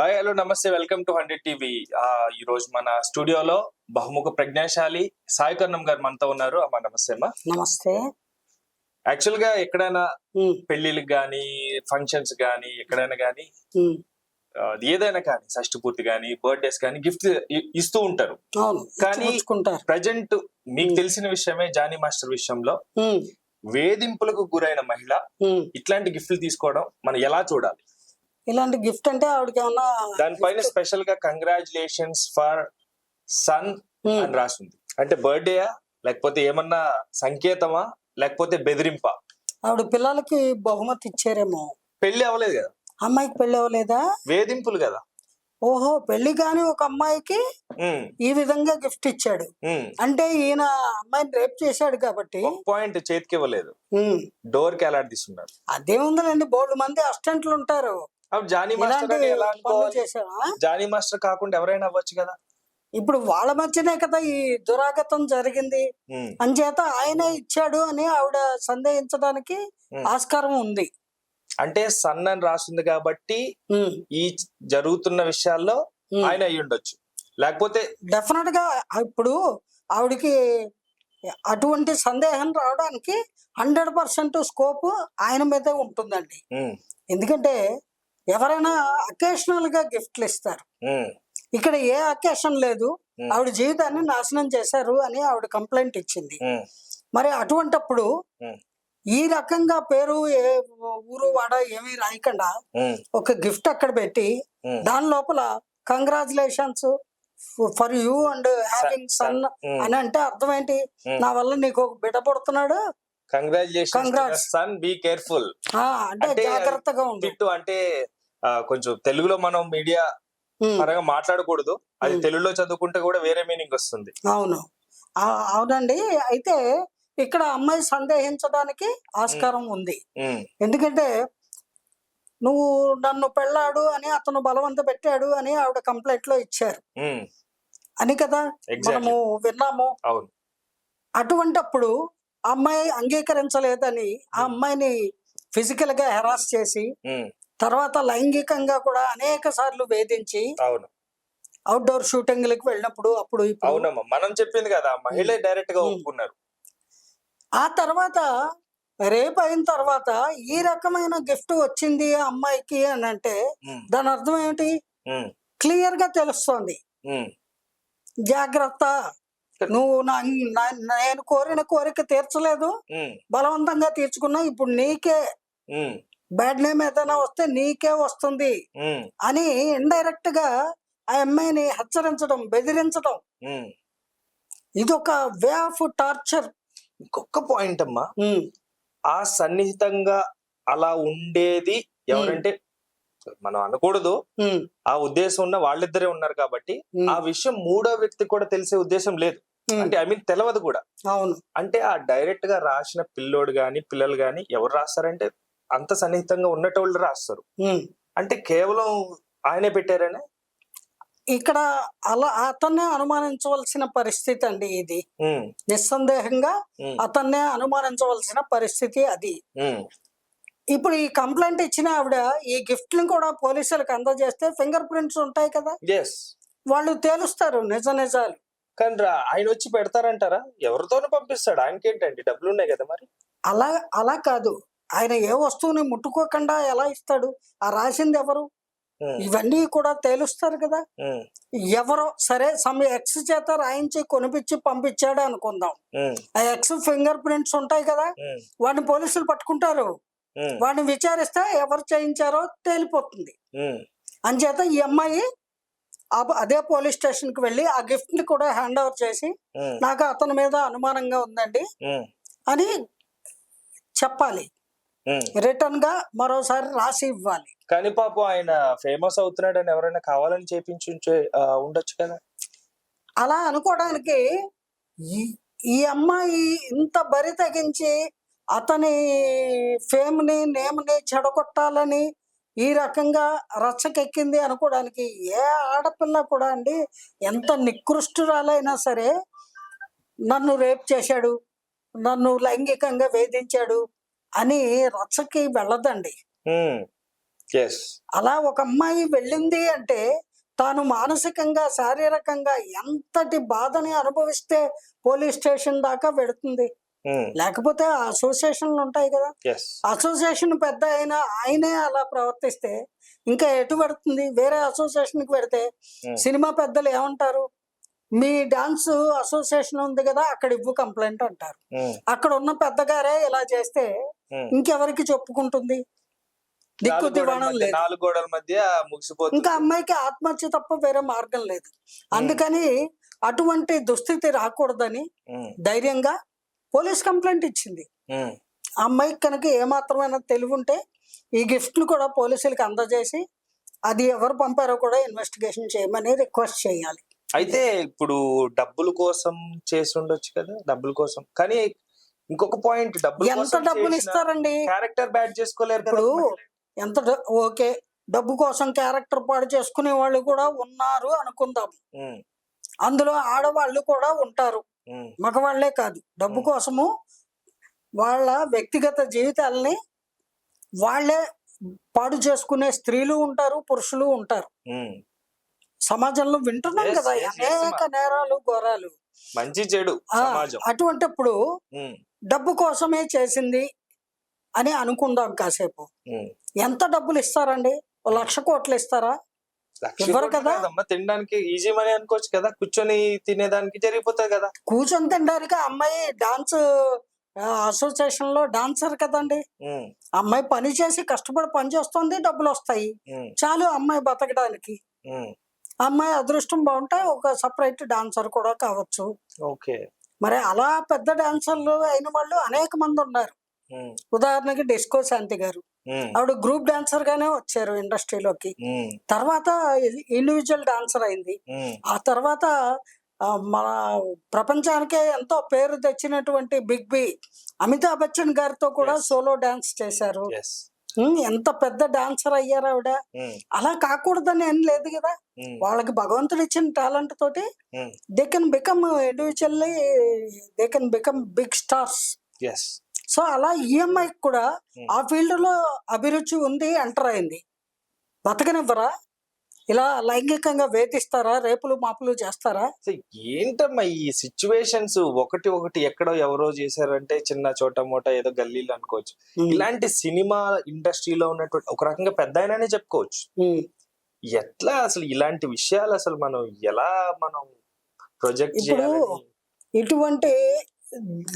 Hi hello namaste welcome to hundred TV ఈ రోజు మన స్టూడియోలో బహుముఖ ప్రజ్ఞాశాలి సాయి కర్ణం గారు మనతో ఉన్నారు. అమ్మా నమస్తే అమ్మా. నమస్తే. యాక్చువల్గా ఎక్కడైనా పెళ్ళిళ్ళకి గానీ ఫంక్షన్స్ గానీ ఎక్కడైనా గానీ ఏదైనా కానీ షష్టి పూర్తి కానీ బర్త్డేస్ కానీ గిఫ్ట్ ఇస్తూ ఉంటారు. కానీ- ప్రజెంట్ మీకు. తెలిసిన విషయమే జానీ మాస్టర్ విషయంలో వేధింపులకు గురైన మహిళ. ఇట్లాంటి గిఫ్ట్లు తీసుకోవడం మనం ఎలా చూడాలి? ఇలాంటి గిఫ్ట్ అంటే ఆవిడకి ఏమన్నా దానిపైన స్పెషల్గా కంగ్రాచులేషన్స్ ఫర్ సన్ ఉమ్, అని రాసింది. అంటే బర్త్డేయా? లేకపోతే ఏమన్నా సంకేతమా? లేకపోతే బెదిరింపా? ఆవిడ పిల్లలకి బహుమతి ఇచ్చారేమో. పెళ్ళి అవ్వలేదు కదా? అమ్మాయికి పెళ్ళి అవ్వలేదా? వేధింపులు కదా? ఓహో పెళ్ళి కాని ఒక అమ్మాయికి ఉమ్, ఈ విధంగా గిఫ్ట్ ఇచ్చాడు. ఉమ్. అంటే ఈయన అమ్మాయిని రేప్ చేశాడు కాబట్టి పాయింట్ చేతికి ఇవ్వలేదు. డోర్కి ఎలాడిస్తున్నారు అదే ఉందండి బోల్డ్ మంది అసిస్టెంట్లు ఉంటారు. జానీ మాస్టర్ ఎలా జానీ మాస్టర్ కాకుండా ఎవరైనా అవ్వచ్చు కదా? ఇప్పుడు వాళ్ళ మధ్యనే కదా ఈ దురాగతం జరిగింది. అంచేత ఆయనే ఇచ్చాడు అని ఆవిడ సందేహించడానికి. ఆస్కారం ఉంది. అంటే సన్ అని రాసింది కాబట్టి ఈ జరుగుతున్న విషయాల్లో. ఆయన అయి ఉండొచ్చు. లేకపోతే డెఫినెట్గా ఇప్పుడు ఆవిడకి అటువంటి సందేహం రావడానికి హండ్రెడ్ పర్సెంట్ స్కోప్ ఆయన మీదే ఉంటుందండి. ఎందుకంటే ఎవరైనా అకేషనల్గా గిఫ్ట్లు ఇస్తారు. ఇక్కడ ఏ అకేషన్ లేదు. ఆవిడ జీవితాన్ని నాశనం చేశారు అని ఆవిడ కంప్లైంట్ ఇచ్చింది. మరి అటువంటప్పుడు. ఈ రకంగా పేరు ఏ ఊరు వాడ ఏమీ రాయకుండా ఒక గిఫ్ట్ అక్కడ పెట్టి దాని లోపల congratulations for you and having son. అని అంటే అర్థం ఏంటి. నా వల్ల నీకు ఒక బిడ్డ పుడుతున్నాడు. కంగ్రాచులేషన్. సన్ బీ కేర్ఫుల్ అంటే జాగ్రత్తగా ఉండు. తిట్టు అంటే కొంచెం తెలుగులో మనం మీడియా. పరంగా మాట్లాడకూడదు. అది. తెలుగులో చదువుకుంటే కూడా వేరే మీనింగ్ వస్తుంది. అవును. అవునండి. అయితే ఇక్కడ అమ్మాయి సందేహించడానికి ఆస్కారం ఉంది. ఎందుకంటే నువ్వు నన్ను పెళ్ళాడు అని అతను బలవంత పెట్టాడు అని ఆవిడ కంప్లైంట్లో ఇచ్చారు అని కదా. మనము విన్నాము. అవును. అటువంటప్పుడు ఆ అమ్మాయి అంగీకరించలేదని ఆ అమ్మాయిని ఫిజికల్గా హెరాస్ చేసి తర్వాత లైంగికంగా కూడా అనేక సార్లు వేధించి అవును. అవుట్డోర్ షూటింగ్లకు వెళ్ళినప్పుడు అప్పుడు అవునమ్మా. మనం చెప్పింది కదా మహిళే డైరెక్ట్గా. ఒప్పుకున్నారు. ఆ తర్వాత రేపు అయిన తర్వాత ఈ రకమైన గిఫ్ట్ వచ్చింది ఆ అమ్మాయికి అని అంటే దాని అర్థం ఏమిటి? క్లియర్గా తెలుస్తోంది. జాగ్రత్త. నువ్వు నేను కోరిన కోరిక తీర్చలేదు. బలవంతంగా తీర్చుకున్నా ఇప్పుడు నీకే బ్యాడ్ నేమ్ ఏదైనా వస్తే నీకే వస్తుంది. అని ఇండైరెక్ట్గా ఆ అమ్మాయిని హెచ్చరించడం బెదిరించడం. ఇది ఒక వే ఆఫ్ టార్చర్. ఇంకొక పాయింట్ అమ్మా. ఆ సన్నిహితంగా అలా ఉండేది ఎవరంటే మనం అనకూడదు. ఆ ఉద్దేశం ఉన్న వాళ్ళిద్దరే ఉన్నారు కాబట్టి ఆ విషయం మూడో వ్యక్తి కూడా తెలిసే ఉద్దేశం లేదు. అంటే ఐ మీన్ తెలియదు కూడా. అవును. అంటే ఆ డైరెక్ట్గా రాసిన పిల్లోడు గాని పిల్లలు గాని ఎవరు రాస్తారంటే అంత సన్నిహితంగా ఉన్నటోళ్ళు రాస్తారు. అంటే కేవలం ఆయనే పెట్టారనే? ఇక్కడ అలా అతన్నే అనుమానించవలసిన పరిస్థితి అండి ఇది. నిస్సందేహంగా అతన్నే అనుమానించవలసిన పరిస్థితి అది. ఇప్పుడు ఈ కంప్లైంట్ ఇచ్చిన ఆవిడ ఈ గిఫ్ట్ని కూడా పోలీసులకు అందజేస్తే ఫింగర్ ప్రింట్స్ ఉంటాయి కదా? వాళ్ళు తేలుస్తారు నిజ నిజాలు. కానీ ఆయన వచ్చి పెడతారంటారా? ఎవరితోనూ పంపిస్తాడు? ఆయనకి ఏంటండి డబ్బులు ఉన్నాయి కదా మరి? అలా అలా కాదు. ఆయన ఏ వస్తువుని ముట్టుకోకుండా ఎలా ఇస్తాడు? ఆ రాసింది ఎవరు? ఇవన్నీ కూడా తేలుస్తారు కదా. ఎవరో సరే సమ్ ఎక్స్ చేత రాయించి కొనిపించి పంపించాడు అనుకుందాం. ఆ. ఎక్స్ ఫింగర్ ప్రింట్స్ ఉంటాయి కదా. వాడిని పోలీసులు పట్టుకుంటారు. వాడిని విచారిస్తే ఎవరు చేయించారో తేలిపోతుంది. అంచేత ఈ అమ్మాయి అదే పోలీస్ స్టేషన్కి వెళ్ళి ఆ గిఫ్ట్ని కూడా హ్యాండ్ ఓవర్ చేసి నాకు అతని మీద అనుమానంగా ఉందండి అని చెప్పాలి. రిటర్న్గా మరోసారి రాసి ఇవ్వాలి. కానీ పాపం ఆయన ఫేమస్ అవుతున్నాడని ఎవరైనా కావాలని చేపించి ఉండొచ్చు కదా? అలా అనుకోవడానికి ఈ అమ్మాయి ఇంత బరి తెగించి అతని ఫేమ్ని నేమ్ని చెడగొట్టాలని ఈ రకంగా రచ్చకెక్కింది అనుకోవడానికి ఏ ఆడపిల్ల కూడా అండి ఎంత నికృష్టురాలైనా సరే నన్ను రేప్ చేశాడు నన్ను లైంగికంగా వేధించాడు అని రచ్చకి వెళ్ళదండి. అలా ఒక అమ్మాయి వెళ్ళింది అంటే తాను మానసికంగా శారీరకంగా ఎంతటి బాధని అనుభవిస్తే పోలీస్ స్టేషన్ దాకా వెడుతుంది లేకపోతే అసోసియేషన్లు ఉంటాయి కదా. అసోసియేషన్ పెద్ద అయినా ఆయనే అలా ప్రవర్తిస్తే ఇంకా ఎటు పెడుతుంది వేరే అసోసియేషన్కి పెడితే. సినిమా పెద్దలు ఏమంటారు? మీ డాన్స్ అసోసియేషన్ ఉంది కదా అక్కడ ఇవ్వు కంప్లైంట్ అంటారు. అక్కడ ఉన్న పెద్దగారే ఇలా చేస్తే ఇంకెవరికి చెప్పుకుంటుంది? దిక్కు దివాణం లేదు. నాలుగు గోడల మధ్య ముగిసిపోతుంది. ఇంకా అమ్మాయికి ఆత్మహత్య తప్ప వేరే మార్గం లేదు. అందుకని అటువంటి దుస్థితి రాకూడదని ధైర్యంగా పోలీస్ కంప్లైంట్ ఇచ్చింది. ఆ అమ్మాయికి కనుక ఏమాత్రమైన తెలివి ఉంటే ఈ గిఫ్ట్ను కూడా పోలీసులకు అందజేసి అది ఎవరు పంపారో కూడా ఇన్వెస్టిగేషన్ చేయమని రిక్వెస్ట్ చేయాలి. అయితే ఇప్పుడు డబ్బుల కోసం చేసి ఉండొచ్చు కదా డబ్బుల కోసం. కానీ ఇంకొక పాయింట్ డబ్బుల ఎంత డబ్బులు ఇస్తారండి? క్యారెక్టర్ బ్యాడ్ చేసుకోలేరు ఇప్పుడు ఎంత ఓకే డబ్బు కోసం క్యారెక్టర్ పాడు చేసుకునే వాళ్ళు కూడా ఉన్నారు అనుకుందాం. అందులో ఆడవాళ్ళు కూడా ఉంటారు. మగవాళ్ళే కాదు. డబ్బు. కోసము వాళ్ళ వ్యక్తిగత జీవితాలని వాళ్ళే పాడు చేసుకునే స్త్రీలు ఉంటారు పురుషులు ఉంటారు. సమాజంలో వింటున్నాం కదా అనేక నేరాలు ఘోరాలు. మంచి చెడు అటువంటిప్పుడు డబ్బు కోసమే చేసింది అని అనుకుందాం కాసేపు. ఎంత డబ్బులు ఇస్తారండి? లక్ష కోట్లు ఇస్తారా? ఇవ్వరు కదా? తినడానికి ఈజీ మనీ అనుకోవచ్చు కదా. కూర్చొని తినేదానికి జరిగిపోతుంది కదా. కూర్చొని తినడానికి అమ్మాయి డాన్స్ అసోసియేషన్లో డాన్సర్ కదండి. అమ్మాయి పని చేసి కష్టపడి పని చేస్తుంది డబ్బులు వస్తాయి. చాలు అమ్మాయి బతకడానికి. అమ్మాయి అదృష్టం బాగుంటే ఒక సపరేట్ డాన్సర్ కూడా కావచ్చు. ఓకే. మరి అలా పెద్ద డాన్సర్లు అయిన వాళ్ళు అనేక మంది ఉన్నారు. ఉదాహరణకి డిస్కో శాంతి గారు. ఆవిడ గ్రూప్ డాన్సర్ గానే వచ్చారు ఇండస్ట్రీలోకి. తర్వాత ఇండివిజువల్ డాన్సర్ అయింది. ఆ తర్వాత మన ప్రపంచానికే ఎంతో పేరు తెచ్చినటువంటి బిగ్ బి అమితాబ్ బచ్చన్ గారితో కూడా. సోలో డాన్స్ చేశారు. ఎంత పెద్ద డాన్సర్ అయ్యారు ఆవిడ. అలా కాకూడదని ఏం లేదు కదా. వాళ్ళకి భగవంతుడు ఇచ్చిన టాలెంట్ తోటి they can become individually they can become big stars. So అలా ఈఎంఐ కూడా Hmm. ఆ ఫీల్డ్లో అభిరుచి ఉంది ఎంటర్ అయింది. బతకనివ్వరా? ఇలా లైంగికంగా వేధిస్తారా? రేపులు మాపులు చేస్తారా? ఏంటమ్మా ఈ సిచ్యువేషన్స్? ఒకటి ఒకటి ఎక్కడో ఎవరో చేశారంటే చిన్న చోట మోట ఏదో గల్లీలు అనుకోవచ్చు. ఇలాంటి సినిమా ఇండస్ట్రీలో ఉన్నటువంటి ఒక రకంగా పెద్ద ఆయననే చెప్పుకోవచ్చు. ఎట్లా అసలు ఇలాంటి విషయాలు అసలు మనం ఎలా మనం ప్రొజెక్ట్ చేయాలని? ఇటువంటి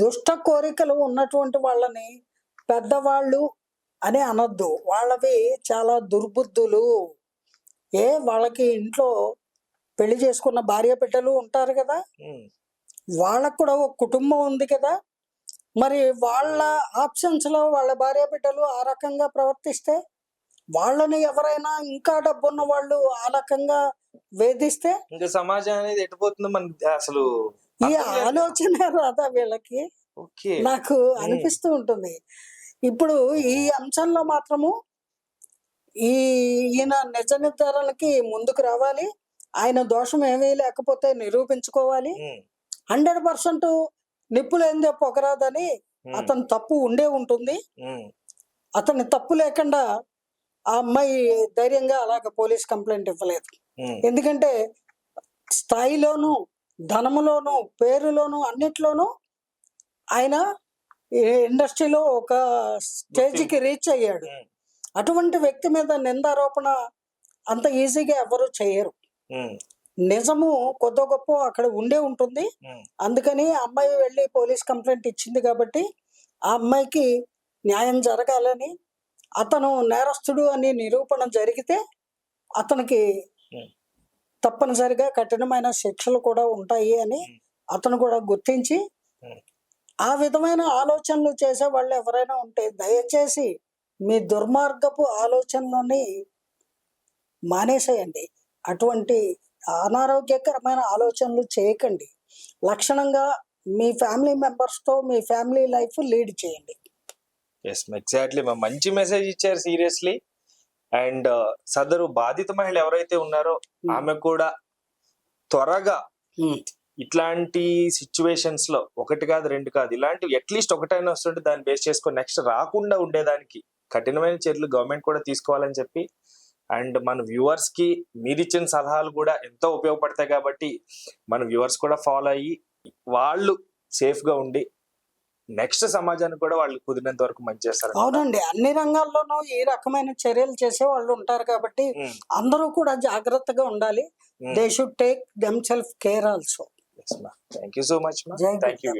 దుష్ట కోరికలు ఉన్నటువంటి వాళ్ళని పెద్దవాళ్ళు అని అనొద్దు. వాళ్ళవి చాలా దుర్బుద్ధులు. ఏ వాళ్ళకి ఇంట్లో పెళ్ళి చేసుకున్న భార్య బిడ్డలు ఉంటారు కదా? వాళ్ళకు కూడా ఒక కుటుంబం ఉంది కదా? మరి వాళ్ళ ఆప్షన్స్లో వాళ్ళ భార్య బిడ్డలు ఆ రకంగా ప్రవర్తిస్తే వాళ్ళని ఎవరైనా ఇంకా డబ్బున్న వాళ్ళు ఆ రకంగా వేధిస్తే? ఇంకా సమాజం అనేది ఎటుపోతుందో మన అసలు ఈ. ఆలోచన రాదా వీళ్ళకి? నాకు అనిపిస్తూ ఉంటుంది. ఇప్పుడు ఈ అంశంలో మాత్రము ఈ ఈయన నిజ నిర్ధారణకి ముందుకు రావాలి. ఆయన దోషం ఏమీ లేకపోతే నిరూపించుకోవాలి. హండ్రెడ్ పర్సెంట్ నిప్పులేందే పొగరాదని అతను తప్పు ఉండే ఉంటుంది. అతని తప్పు లేకుండా ఆ అమ్మాయి ధైర్యంగా అలాగ పోలీస్ కంప్లైంట్ ఇవ్వలేదు. ఎందుకంటే స్థాయిలోను ధనములోను పేరులోను అన్నిట్లోనూ ఆయన ఇండస్ట్రీలో ఒక స్టేజ్కి రీచ్ అయ్యాడు. అటువంటి వ్యక్తి మీద నిందారోపణ అంత ఈజీగా ఎవరు చేయరు నిజము కొద్ది గొప్ప అక్కడ ఉండే ఉంటుంది అందుకని అమ్మాయి వెళ్ళి పోలీస్ కంప్లైంట్ ఇచ్చింది కాబట్టి ఆ అమ్మాయికి న్యాయం జరగాలని అతను నేరస్తుడు అని నిరూపణ జరిగితే అతనికి. తప్పనిసరిగా కఠినమైన శిక్షలు కూడా ఉంటాయి అని. అతను కూడా గుర్తించి. ఆ విధమైన ఆలోచనలు చేసే వాళ్ళు ఎవరైనా ఉంటే దయచేసి మీ దుర్మార్గపు ఆలోచనలని మానేసేయండి. అటువంటి అనారోగ్యకరమైన ఆలోచనలు చేయకండి. లక్షణంగా మీ ఫ్యామిలీ మెంబర్స్తో మీ ఫ్యామిలీ లైఫ్ లీడ్ చేయండి. ఎస్ ఎగ్జాక్ట్లీ మంచి మెసేజ్ ఇచ్చారు సీరియస్లీ. అండ్ సదరు బాధిత మహిళ ఎవరైతే ఉన్నారో ఆమె కూడా త్వరగా ఇట్లాంటి సిచ్యువేషన్స్లో ఒకటి కాదు రెండు కాదు ఇలాంటివి అట్లీస్ట్ ఒకటైనా వస్తుంటే దాన్ని బేస్ చేసుకొని నెక్స్ట్ రాకుండా ఉండేదానికి కఠినమైన చర్యలు గవర్నమెంట్ కూడా తీసుకోవాలని చెప్పి అండ్ మన వ్యూవర్స్కి మీరు ఇచ్చిన సలహాలు కూడా ఎంతో ఉపయోగపడతాయి కాబట్టి మన వ్యూవర్స్ కూడా ఫాలో అయ్యి వాళ్ళు సేఫ్గా ఉండి నెక్స్ట్ సమాజానికి కూడా వాళ్ళు కుదిరినంత వరకు మంచి చేస్తారు అవునండి. అన్ని రంగాల్లోనూ ఈ రకమైన చర్యలు చేసే వాళ్ళు ఉంటారు కాబట్టి అందరూ కూడా జాగ్రత్తగా ఉండాలి. They should take them self care also thank you so much thank you